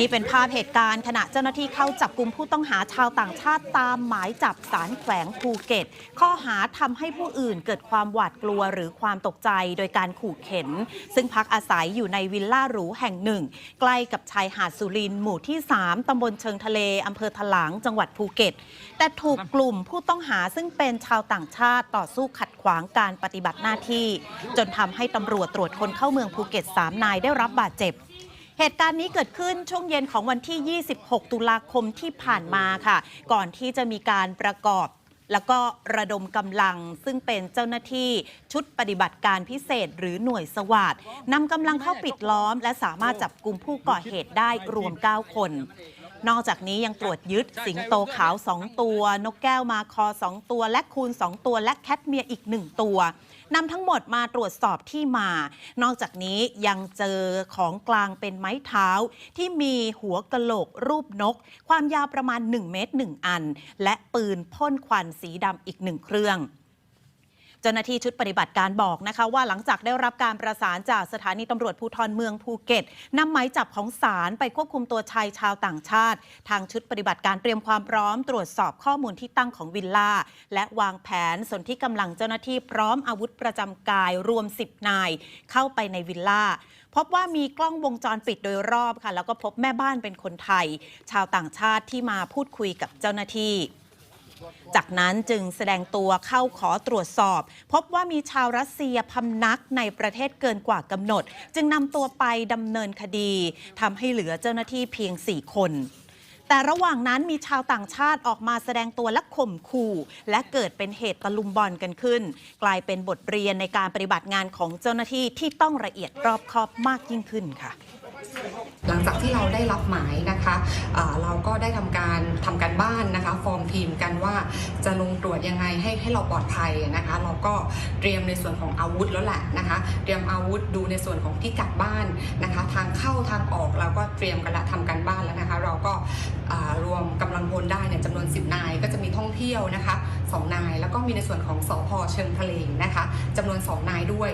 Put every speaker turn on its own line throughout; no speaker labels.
นี่เป็นภาพเหตุการณ์ขณะเจ้าหน้าที่เข้าจับกลุ่มผู้ต้องหาชาวต่างชาติตามหมายจับสารแขวงภูเก็ต ข้อหาทำให้ผู้อื่นเกิดความหวาดกลัวหรือความตกใจโดยการขู่เข็น ซึ่งพักอาศัยอยู่ในวิลล่าหรูแห่งหนึ่ง ใกล้กับชายหาดสุรินหมู่ที่ 3ตำบลเชิงทะเลอำเภอถลางจังหวัดภูเก็ต แต่ถูกกลุ่มผู้ต้องหาซึ่งเป็นชาวต่างชาติต่อสู้ขัดขวางการปฏิบัติหน้าที่ จนทำให้ตำรวจตรวจคนเข้าเมืองภูเก็ต3นายได้รับบาดเจ็บ เหตุการณ์นี้เกิดขึ้นช่วงเย็นของวันที่ 26 ตุลาคมที่ผ่านมาค่ะ ก่อนที่จะมีการประกอบแล้วก็ระดมกำลังซึ่งเป็นเจ้าหน้าที่ชุดปฏิบัติการพิเศษหรือหน่วยสวัสดนำกำลังเข้าปิดล้อม และสามารถจับกลุ่มผู้ก่อเหตุได้รวม 9 คน นอกจากนี้ยังตรวจยึดสิงโตขาว 2 ตัว นกแก้วมาคอ 2 ตัว และคูน 2 ตัว และแคทเมียร์อีก 1 ตัวนำทั้งหมดมาตรวจสอบที่มา นอกจากนี้ยังเจอของกลางเป็นไม้เท้า ที่มีหัวกะโหลกรูปนก ความยาวประมาณ 1 เมตร 1 อัน และปืนพ่นควันสีดำอีกหนึ่งเครื่อง เจ้าหน้าที่ชุดปฏิบัติการบอกนะคะว่าหลังจากได้รับการประสานจากสถานีตำรวจภูธรเมืองภูเก็ตนำหมายจับของศาลไปควบคุมตัวชายชาวต่างชาติ ทางชุดปฏิบัติการเตรียมความพร้อม ตรวจสอบข้อมูลที่ตั้งของวิลล่า และวางแผนสนที่กำลังเจ้าหน้าที่พร้อมอาวุธประจำกายรวม 10 นาย เข้าไปในวิลล่าพบว่ามีกล้องวงจรปิดโดยรอบค่ะ แล้วก็พบแม่บ้านเป็นคนไทย ชาวต่างชาติที่มาพูดคุยกับเจ้าหน้าที่ จากนั้นจึงแสดงตัวเข้าขอตรวจสอบ พบว่ามีชาวรัสเซียพำนักในประเทศเกินกว่ากำหนด จึงนำตัวไปดำเนินคดีทำให้เหลือเจ้าหน้าที่เพียง 4 คนแต่ระหว่างนั้นมีชาวต่างชาติออกมาแสดงตัวและข่มขู่ และเกิดเป็นเหตุตะลุมบอลกันขึ้น กลายเป็นบทเรียนในการปฏิบัติงานของเจ้าหน้าที่ที่ต้องละเอียดรอบคอบมากยิ่งขึ้นค่ะ
หลังจากที่เราได้รับหมายนะคะเราก็ได้ทำการทำการบ้านนะคะ ฟอร์มทีมกันว่าจะลงตรวจยังไงให้ให้เราปลอดภัยนะคะ เราก็เตรียมในส่วนของอาวุธแล้วแหละนะคะ เตรียมอาวุธดูในส่วนของที่กัดบ้านนะคะ ทางเข้าทางออกเราก็เตรียมกันละทำการบ้านแล้วนะคะ เราก็รวมกำลังพลได้เนี่ยจำนวน 10 นาย ก็จะมีท่องเที่ยวนะคะสองนาย แล้วก็มีในส่วนของสอพเชิงทะเลนะคะจำนวนสองนายด้วย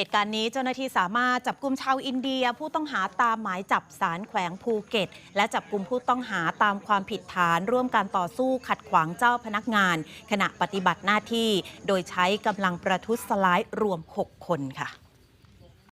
เหตุการณ์นี้เจ้าหน้าที่สามารถจับกลุ่มชาวอินเดีย ผู้ต้องหาตามหมายจับสารแขวงภูเก็ต และจับกลุ่มผู้ต้องหาตามความผิดฐาน ร่วมการต่อสู้ขัดขวางเจ้าพนักงาน ขณะปฏิบัติหน้าที่ โดยใช้กำลังประทุษร้ายรวม 6 คนค่ะ